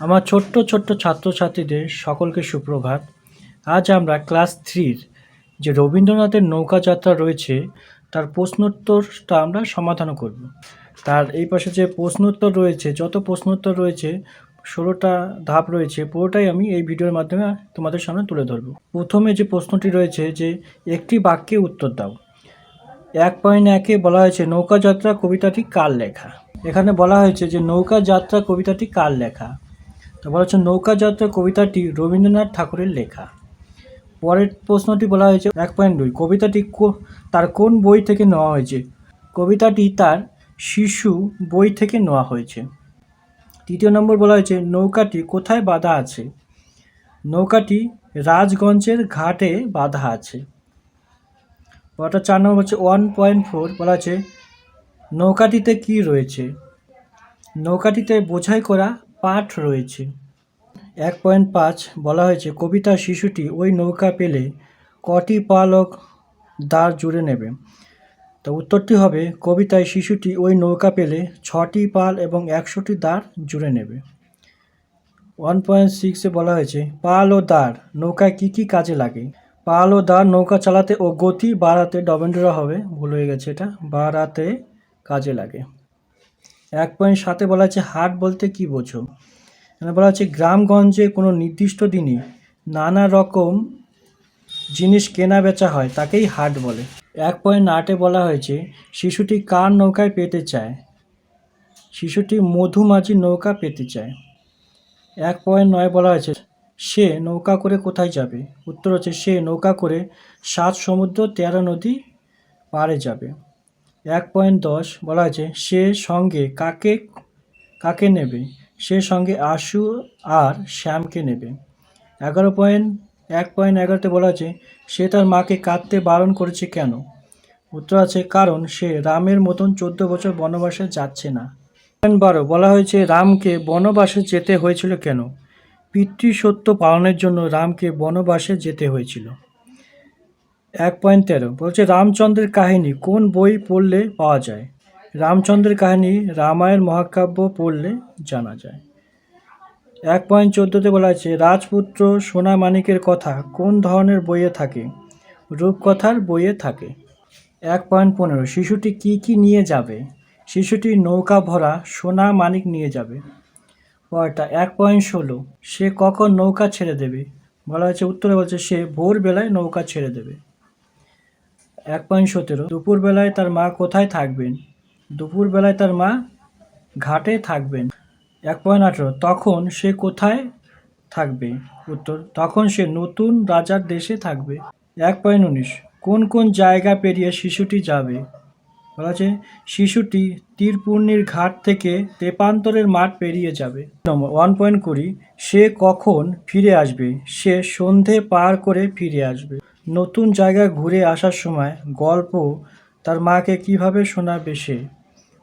আমার ছোট্ট ছোট্ট ছাত্রছাত্রীদের সকলকে সুপ্রভাত। আজ আমরা ক্লাস থ্রির যে রবীন্দ্রনাথের নৌকা যাত্রা রয়েছে, তার প্রশ্নোত্তরটা আমরা সমাধান করব। তার এই পাশে যে প্রশ্নোত্তর রয়েছে, যত প্রশ্নোত্তর রয়েছে, ষোলোটা ধাপ রয়েছে, পুরোটাই আমি এই ভিডিওর মাধ্যমে তোমাদের সামনে তুলে ধরবো। প্রথমে যে প্রশ্নটি রয়েছে যে, একটি বাক্যে উত্তর দাও। এক পয়েন্ট একে বলা হয়েছে নৌকা যাত্রা কবিতাটি কার লেখা? এখানে বলা হয়েছে যে নৌকা যাত্রা কবিতাটি কার লেখা? তো বলা হচ্ছে নৌকা যাত্রা কবিতাটি রবীন্দ্রনাথ ঠাকুরের লেখা। পরের প্রশ্নটি বলা হয়েছে এক পয়েন্ট দুই। কবিতাটি তার কোন বই থেকে নেওয়া হয়েছে? কবিতাটি তার শিশু বই থেকে নেওয়া হয়েছে। তৃতীয় নম্বর বলা হয়েছে, নৌকাটি কোথায় বাঁধা আছে? নৌকাটি রাজগঞ্জের ঘাটে বাঁধা আছে। ওটা চার নম্বর হচ্ছে ওয়ান পয়েন্ট ফোর বলা আছে নৌকাটিতে কি রয়েছে? নৌকাটিতে বোঝাই করা পাঠ রয়েছে। এক পয়েন্ট পাঁচ বলা হয়েছে, কবিতা শিশুটি ওই নৌকা পেলে কটি পালক দ্বার জুড়ে নেবে? তো উত্তরটি হবে, কবিতায় শিশুটি ওই নৌকা পেলে ছটি পাল এবং একশোটি দ্বার জুড়ে নেবে। ওয়ান পয়েন্ট সিক্সে বলা হয়েছে, পাল ও দ্বার, নৌকায় কী কী কাজে লাগে? পাল ও দ্বার, নৌকা চালাতে ও গতি বাড়াতে ডবেন্ডরা হবে, ভুল হয়ে গেছে এটা, বাড়াতে কাজে লাগে। এক পয়েন্ট সাতে বলা আছে হাট বলতে কি বোঝো? এখানে বলা হচ্ছে গ্রামগঞ্জে কোনো নির্দিষ্ট দিনে নানা রকম জিনিস কেনা বেচা হয়, তাকেই হাট বলে। এক পয়েন্ট আটে বলা হয়েছে, শিশুটি কার নৌকায় পেতে চায়? শিশুটি মধুমাঝির নৌকা পেতে চায়। এক পয়েন্ট নয় বলা হয়েছে, সে নৌকা করে কোথায় যাবে? উত্তর হচ্ছে, সে নৌকা করে সাত সমুদ্র তেরো নদী পারে যাবে। এক পয়েন্ট দশ বলা হয়েছে, সে সঙ্গে কাকে কাকে নেবে? সে সঙ্গে আশু আর শ্যামকে নেবে। এগারো পয়েন্ট, এক পয়েন্ট এগারোতে বলা আছে সে তার মাকে কাঁদতে বারণ করেছে কেন? উত্তর আছে, কারণ সে রামের মতন চোদ্দ বছর বনবাসে যাচ্ছে না। পয়েন্ট বারো, বলা হয়েছে, রামকে বনবাসে যেতে হয়েছিল কেন? পিতৃসত্য পালনের জন্য রামকে বনবাসে যেতে হয়েছিল। এক পয়েন্ট তেরো। বলছে, রামচন্দ্রের কাহিনী কোন বই পড়লে পাওয়া যায়? রামচন্দ্রের কাহিনী রামায়ণ মহাকাব্য পড়লে জানা যায়। এক পয়েন্ট চোদ্দোতে বলা আছে, রাজপুত্র সোনা মানিকের কথা কোন ধরনের বইয়ে থাকে? রূপকথার বইয়ে থাকে। এক পয়েন্ট পনেরো, শিশুটি কি কি নিয়ে যাবে? শিশুটি নৌকা ভরা সোনা মানিক নিয়ে যাবে। পরটা এক পয়েন্ট ষোলো, সে কখন নৌকা ছেড়ে দেবে? বলা হয়েছে, উত্তরে বলছে, সে ভোরবেলায় নৌকা ছেড়ে দেবে। এক পয়েন্ট সতেরো। দুপুরবেলায় তার মা কোথায় থাকবেন? দুপুরবেলায় তার মা ঘাটে থাকবেন। এক পয়েন্ট আঠেরো। তখন সে কোথায় থাকবে? উত্তর, তখন সে নতুন রাজার দেশে থাকবে। এক পয়েন্ট উনিশ। কোন কোন জায়গা পেরিয়ে শিশুটি যাবে? বলা আছে, শিশুটি তীরপূর্ণির ঘাট থেকে তেপান্তরের মাঠ পেরিয়ে যাবে। নম্বর, ওয়ান পয়েন্ট কুড়ি। সে কখন ফিরে আসবে? সে সন্ধে পার করে ফিরে আসবে। নতুন জায়গা ঘুরে আসার সময় গল্প তার মাকে কীভাবে শোনাবে সে?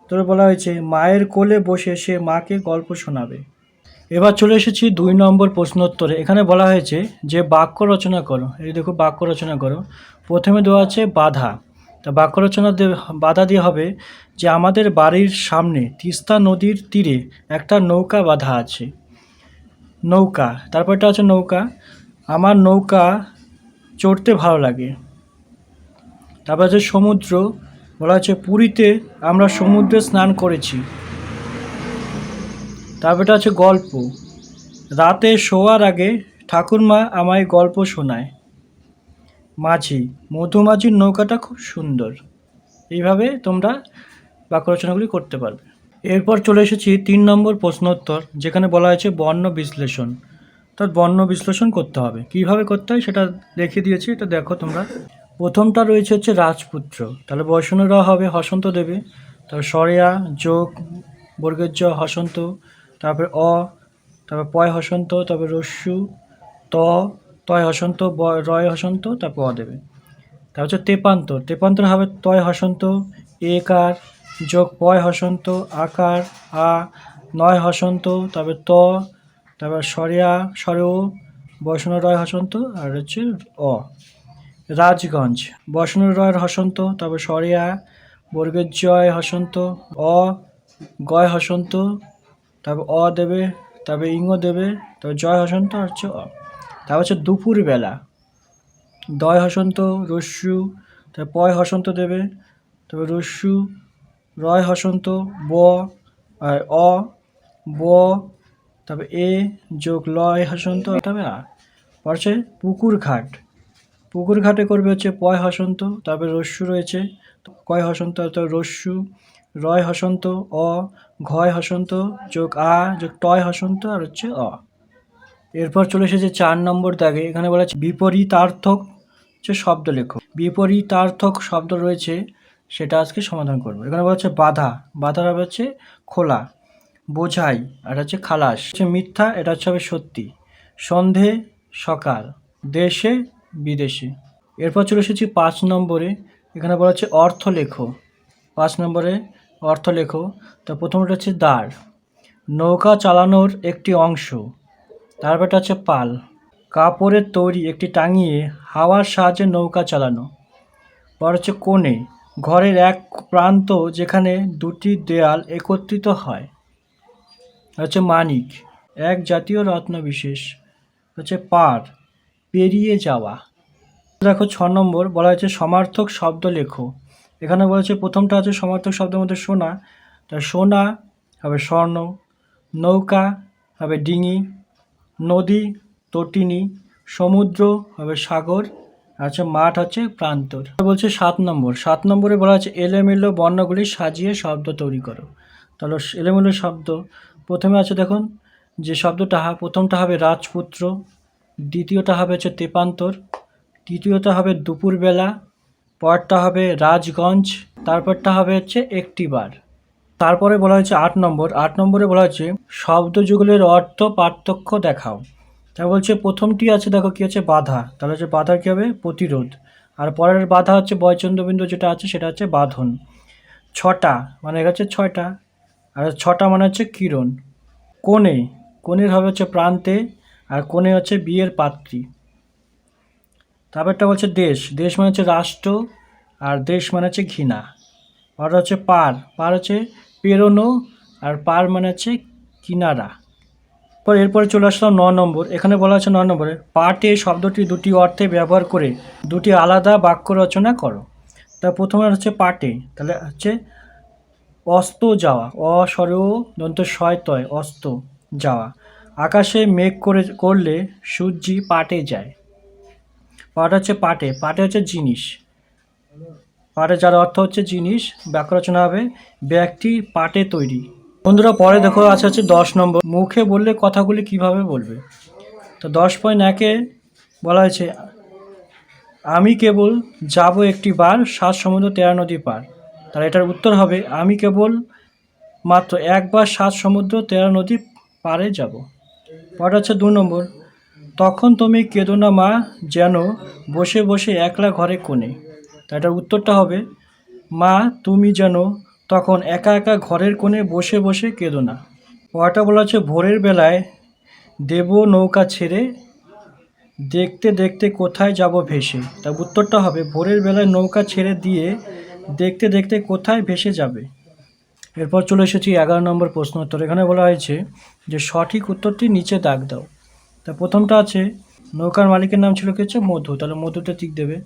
তোর বলা হয়েছে, মায়ের কোলে বসে সে মাকে গল্প শোনাবে। এবার চলে এসেছি দুই নম্বর প্রশ্নোত্তরে। এখানে বলা হয়েছে যে, বাক্য রচনা করো। এই দেখো, বাক্য রচনা করো। প্রথমে দেওয়া আছে বাধা। তা বাক্য রচনা বাধা দিয়ে হবে যে, আমাদের বাড়ির সামনে তিস্তা নদীর তীরে একটা নৌকা বাঁধা আছে। নৌকা। তারপরটা আছে নৌকা। আমার নৌকা চড়তে ভালো লাগে। তারপর আছে সমুদ্র, বলা হচ্ছে পুরীতে আমরা সমুদ্রে স্নান করেছি। তারপরটা আছে গল্প। রাতে শোয়ার আগে ঠাকুরমা আমায় গল্প শোনায়। মাঝি, মধুমাঝির নৌকাটা খুব সুন্দর। এইভাবে তোমরা বাক্য রচনাগুলি করতে পারবে। এরপর চলে এসেছি তিন নম্বর প্রশ্নোত্তর, যেখানে বলা হয়েছে বর্ণ বিশ্লেষণ। অর্থাৎ বর্ণ বিশ্লেষণ করতে হবে। কীভাবে করতে হয় সেটা দেখিয়ে দিয়েছি। এটা দেখো তোমরা। প্রথমটা রয়েছে হচ্ছে রাজপুত্র। তাহলে বৈষ্ণবরা হবে হসন্ত দেবে। তারপর সরেয়া, যোগ বর্গের জ হসন্ত। তারপরে অ, তারপর পয় হসন্ত, তারপর রস্যু, ত, তয় হসন্ত রয় হসন্ত, তারপর অ দেবে। তারপর হচ্ছে তেপান্তর। তেপান্তর হবে তয় হসন্ত, একার, যোগ পয় হসন্ত, আকার, আ, নয় হসন্ত, তারপর ত তারপর সরেয়া সরেও বৈষ্ণব রয় হসন্ত, আর হচ্ছে অ। রাজগঞ্জ, বৈষ্ণব রয়ের হসন্ত, তারপর সরিয়া বর্গের জয় হসন্ত, অ, গয় হসন্ত, তারপর অ দেবে, তারপর ইঙ্গ দেবে, তারপর জয় হসন্ত হচ্ছে অ। তারপর হচ্ছে দুপুরবেলা, দয় হসন্ত, রস্যু, তারপর পয় হসন্ত দেবে, তারপর রস্যু, রয় হসন্ত, ব, আর অ, ব তবে এ যোগ লয় হসন্ত, তবে আ পর হচ্ছে পুকুর ঘাট পুকুর ঘাটে করবে হচ্ছে পয় হসন্ত তারপরে রস্যু রয়েছে। কয় হসন্ত তারপর রস্যু, রয় হসন্ত, অ, ঘয় হসন্ত, যোগ আ, যোগ টয় হসন্ত, আর হচ্ছে অ। এরপর চলে এসেছে চার নম্বর দাগে। এখানে বলা আছে বিপরীতার্থক হচ্ছে শব্দ লেখো বিপরীতার্থক শব্দ রয়েছে, সেটা আজকে সমাধান করব। এখানে বলা হচ্ছে বাধা। বাধার হবে হচ্ছে খোলা। বোঝাই আর হচ্ছে খালাস। হচ্ছে মিথ্যা, এটা হচ্ছে হবে সত্যি। সন্ধে, সকাল। দেশে, বিদেশে। এরপর চলে এসেছি পাঁচ নম্বরে। এখানে বলা হচ্ছে অর্থ লেখো পাঁচ নম্বরে অর্থ লেখো তা প্রথমটা হচ্ছে দাঁড় নৌকা চালানোর একটি অংশ। তারপরটা হচ্ছে পাল। কাপড়ের তৈরি একটি টাঙিয়ে হাওয়ার সাহায্যে নৌকা চালানো। পর হচ্ছে কোণে। ঘরের এক প্রান্ত যেখানে দুটি দেয়াল একত্রিত হয়। হচ্ছে মানিক, এক জাতীয় রত্ন বিশেষ হচ্ছে পার, পেরিয়ে যাওয়া। দেখো ছ নম্বর, বলা হয়েছে সমার্থক শব্দ লেখো। এখানে বলেছে প্রথমটা হচ্ছে সমার্থক শব্দের মধ্যে সোনা, তা সোনা হবে স্বর্ণ, নৌকা হবে ডিঙি, নদী তটিনী, সমুদ্র হবে সাগর, আর হচ্ছে মাঠ হচ্ছে প্রান্তর। বলছে সাত নম্বর, সাত নম্বরে বলা হচ্ছে এলোমেলো বর্ণগুলি সাজিয়ে শব্দ তৈরি করো। তাহলে এলোমেলো শব্দ প্রথমে আছে দেখুন, যে শব্দটা প্রথমটা হবে রাজপুত্র, দ্বিতীয়টা হবে হচ্ছে তেপান্তর, তৃতীয়টা হবে দুপুরবেলা, পরটা হবে রাজগঞ্জ, তারপরটা হবে হচ্ছে একটিবার। তারপরে বলা হয়েছে আট নম্বর। আট নম্বরে বলা হচ্ছে শব্দযুগলের অর্থ পার্থক্য দেখাও। তা বলছে, প্রথমটি আছে দেখো কি আছে, বাধা। তাহলে হচ্ছে বাধা কী হবে? প্রতিরোধ। আর পরের বাধা হচ্ছে বয়চন্দ্রবিন্দু যেটা আছে, সেটা হচ্ছে বাঁধন। ছটা মানে হচ্ছে ছয়টা। আর ছটা মানে হচ্ছে কিরণ। কোণে, কোণের হবে হচ্ছে প্রান্তে আর কোণে হচ্ছে বিয়ের পাত্রী। তারপরটা বলছে দেশ দেশ মানে হচ্ছে রাষ্ট্র আর দেশ মানে হচ্ছে ঘৃণা। আর হচ্ছে পার পার হচ্ছে পেরোনো আর পার মানে হচ্ছে কিনারা। পর এরপরে চলে আসলাম ন নম্বর, এখানে বলা আছে ন নম্বরে। পাটে শব্দটি দুটি অর্থে ব্যবহার করে দুটি আলাদা বাক্য রচনা করো। তা প্রথমে হচ্ছে পাটে, তাহলে হচ্ছে অস্ত যাওয়া অসরেও দন্ত শয়তয় অস্ত যাওয়া। আকাশে মেঘ করে, করলে সূর্যি পাটে যায়। পাট হচ্ছে পাটে পাটে হচ্ছে জিনিস। পাটে যার অর্থ হচ্ছে জিনিস বাক্য রচনা হবে ব্যক্তি পাটে তৈরি। বন্ধুরা, পরে দেখো, আছে হচ্ছে দশ নম্বর। মুখে বললে কথাগুলি কীভাবে বলবে? তো দশ পয়েন্ট একে বলা হয়েছে, আমি কেবল যাব একটি বার সাত সমুদ্র তেরো নদী পার। তাহলে এটার উত্তর হবে, আমি কেবল মাত্র একবার সাত সমুদ্র তেরো নদী পারে যাব। পরে হচ্ছে দু নম্বর, তখন তুমি কেঁদো না মা যেন বসে বসে একলা ঘরে কোণে। তা এটার উত্তরটা হবে, মা তুমি যেন তখন একা একা ঘরের কোণে বসে বসে কেঁদো না পরটা বলা হচ্ছে, ভোরের বেলায় দেব নৌকা ছেড়ে দেখতে দেখতে কোথায় যাব ভেসে। তা উত্তরটা হবে, ভোরের বেলায় নৌকা ছেড়ে দিয়ে দেখতে দেখতে কোথায় ভেসে যাবে? এরপর চলে এসেছি এগারো নম্বর প্রশ্ন উত্তর। এখানে বলা হয়েছে যে সঠিক উত্তরটি নিচে দাগ দাও। তা প্রথমটা আছে, নৌকার মালিকের নাম ছিল কি হচ্ছে মধু। তাহলে মধুটা টিক দেবে।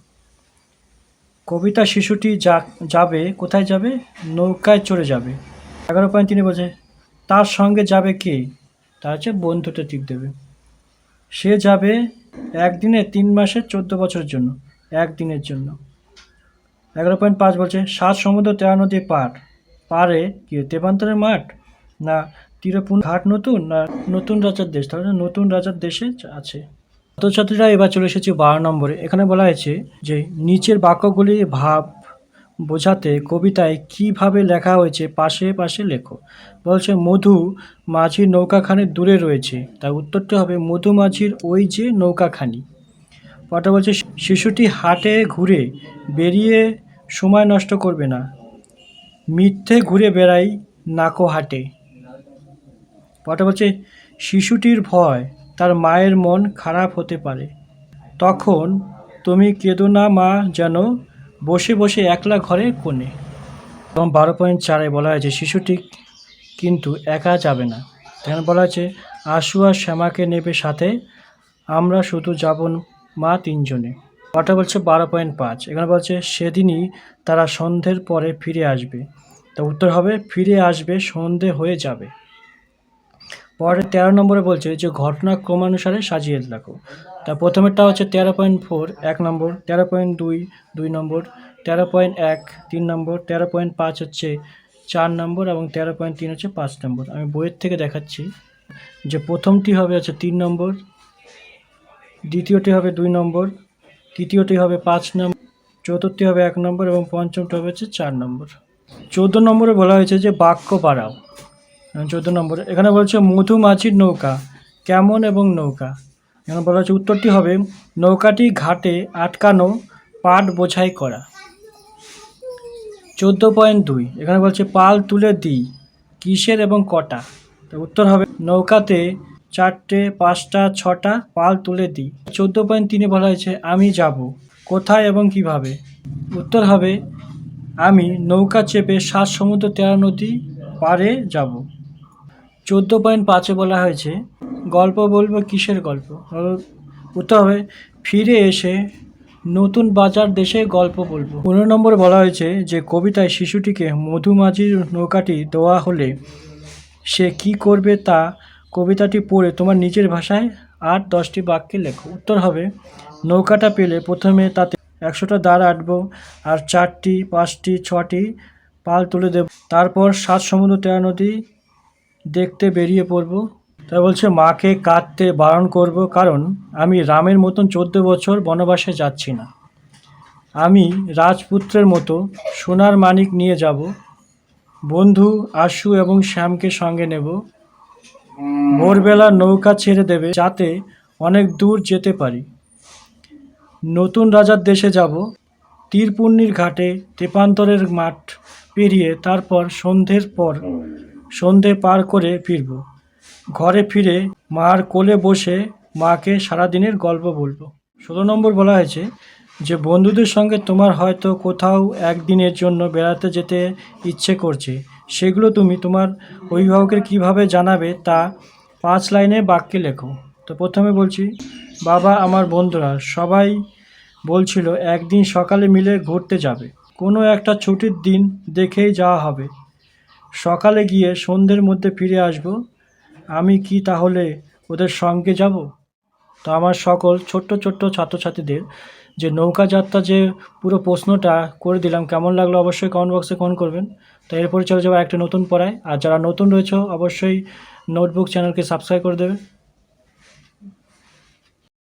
কবিতা শিশুটি যা, যাবে, কোথায় যাবে? নৌকায় চড়ে যাবে। এগারো পয়েন্ট তিনি বলছে, তার সঙ্গে যাবে কে? তার হচ্ছে বন্ধুটা টিক দেবে। সে যাবে একদিনে তিন মাসের চোদ্দ বছরের জন্য, একদিনের জন্য। এগারো পয়েন্ট পাঁচ বলছে, সাত সমুদ্র, তেরো নদী, পার। পারে কি, তেপান্তরের মাঠ? না, তীরপুন ঘাট নতুন না নতুন রাজার দেশ? তাহলে নতুন রাজার দেশে আছে। ছাত্রছাত্রীরা এবার চলে এসেছে বারো নম্বরে। এখানে বলা হয়েছে যে, নিচের বাক্যগুলি ভাব বোঝাতে কবিতায় কীভাবে লেখা হয়েছে, পাশে পাশে লেখো। বলছে, মধু মাঝির নৌকাখানি দূরে রয়েছে। তার উত্তরটা হবে, মধু মাঝির ওই যে নৌকাখানি। পরটা বলছে, শিশুটি হাটে, ঘুরে বেরিয়ে সময় নষ্ট করবে না। মিথ্যে ঘুরে বেড়াই নাকো হাটে। পরটা বলছে, শিশুটির ভয়, তার মায়ের মন খারাপ হতে পারে। তখন তুমি কেঁদো মা যেন বসে বসে একলা ঘরে কোণে। এবং বারো পয়েন্ট চারে বলা হয়েছে, শিশুটি কিন্তু একা যাবে না। এখানে বলা হয়েছে আশু আর শ্যামাকে নেবে সাথে, আমরা শুধু যাব মা তিনজনে। ওটা বলছে বারো পয়েন্ট পাঁচ। এখানে বলছে, সেদিনই তারা সন্ধ্যের পরে ফিরে আসবে। তা উত্তর হবে, ফিরে আসবে, সন্ধে হয়ে যাবে। পরে তেরো নম্বরে বলছে, যে ঘটনা ক্রমানুসারে সাজিয়ে রাখো। তা প্রথমেরটা হচ্ছে তেরো পয়েন্ট ফোর, এক নম্বর। তেরো পয়েন্ট দুই দুই নম্বর। তেরো পয়েন্ট এক, তিন নম্বর। তেরো পয়েন্ট পাঁচ হচ্ছে চার নম্বর এবং তেরো পয়েন্ট তিন হচ্ছে পাঁচ নম্বর। আমি বইয়ের থেকে দেখাচ্ছি। যে প্রথমটি হবে হচ্ছে তিন নম্বর, দ্বিতীয়টি হবে দুই নম্বর তৃতীয়টি হবে পাঁচ নম্বর চতুর্থটি হবে এক নম্বর এবং পঞ্চমটি হবে হচ্ছে চার নম্বর। চোদ্দ নম্বরে বলা হয়েছে যে বাক্য বাড়াও। চোদ্দ নম্বরে, এখানে বলছে মধুমাছির নৌকা, কেমন এবং নৌকা। এখানে বলা হচ্ছে উত্তরটি হবে, নৌকাটি ঘাটে আটকানো, পাট বোঝাই করা। চোদ্দ পয়েন্ট দুই, এখানে বলছে পাল তুলে দিই, কিসের এবং কটা। তো উত্তর হবে, নৌকাতে চারটে, পাঁচটা, ছটা, পাল তুলে দিই। চোদ্দ পয়েন্ট তিনে বলা হয়েছে, আমি যাব। কোথায় এবং কীভাবে? উত্তর হবে, আমি নৌকা চেপে সাত সমুদ্র তেরা নদী পারে যাব। চোদ্দ পয়েন্ট পাঁচে বলা হয়েছে, গল্প বলব কিসের গল্প? উত্তর হবে, ফিরে এসে নতুন বাজার দেশে গল্প বলব। পনেরো নম্বরে বলা হয়েছে যে, কবিতায় শিশুটিকে মধুমাঝির নৌকাটি দেওয়া হলে সে কি করবে তা কবিতাটি পড়ে তোমার নিজের ভাষায় আট দশটি বাক্যে লেখো। উত্তর হবে, নৌকাটা পেলে প্রথমে তাতে একশোটা দাঁড় আটবো আর চারটি, পাঁচটি, ছটি পাল তুলে দেব। তারপর সাত সমুদ্র, তেরো নদী দেখতে বেরিয়ে পড়ব। তাই বলছে, মাকে কাঁদতে বারণ করব কারণ আমি রামের মতন চোদ্দ বছর বনবাসে যাচ্ছি না। আমি রাজপুত্রের মতো সোনার মানিক নিয়ে যাব। বন্ধু আশু এবং শ্যামকে সঙ্গে নেব। ভোরবেলা নৌকা ছেড়ে দেবে যাতে অনেক দূর যেতে পারি। নতুন রাজার দেশে যাব। তীরপূর্ণির ঘাটে তেপান্তরের মাঠ পেরিয়ে তারপর সন্ধ্যের পর সন্ধে পার করে ফিরব। ঘরে ফিরে মার কোলে বসে মাকে সারাদিনের গল্প বলব। ষোলো নম্বর বলা হয়েছে যে, বন্ধুদের সঙ্গে তোমার হয়তো কোথাও একদিনের জন্য বেড়াতে যেতে ইচ্ছে করছে। সেগুলো তুমি তোমার অভিভাবকের কীভাবে জানাবে তা পাঁচ লাইনে বাক্যে লেখো। তো প্রথমে বলছি, বাবা, আমার বন্ধুরা, সবাই বলছিল একদিন সকালে মিলে ঘুরতে যাবে। কোনো একটা ছুটির দিন দেখেই যাওয়া হবে। সকালে গিয়ে সন্ধ্যের মধ্যে ফিরে আসব। আমি কি তাহলে ওদের সঙ্গে যাব? তো আমার সকল ছোট্ট ছোট্ট ছাত্রছাত্রীদের যে নৌকা যাত্রা যে পুরো প্রশ্নটা করে দিলাম, কেমন লাগল অবশ্যই কমেন্ট বক্সে কমেন্ট করবেন। তো এরপরে চলে যাব একটা নতুন পড়ায়। আর যারা নতুন রয়েছে, অবশ্যই নোটবুক চ্যানেলকে সাবস্ক্রাইব করে দেবে।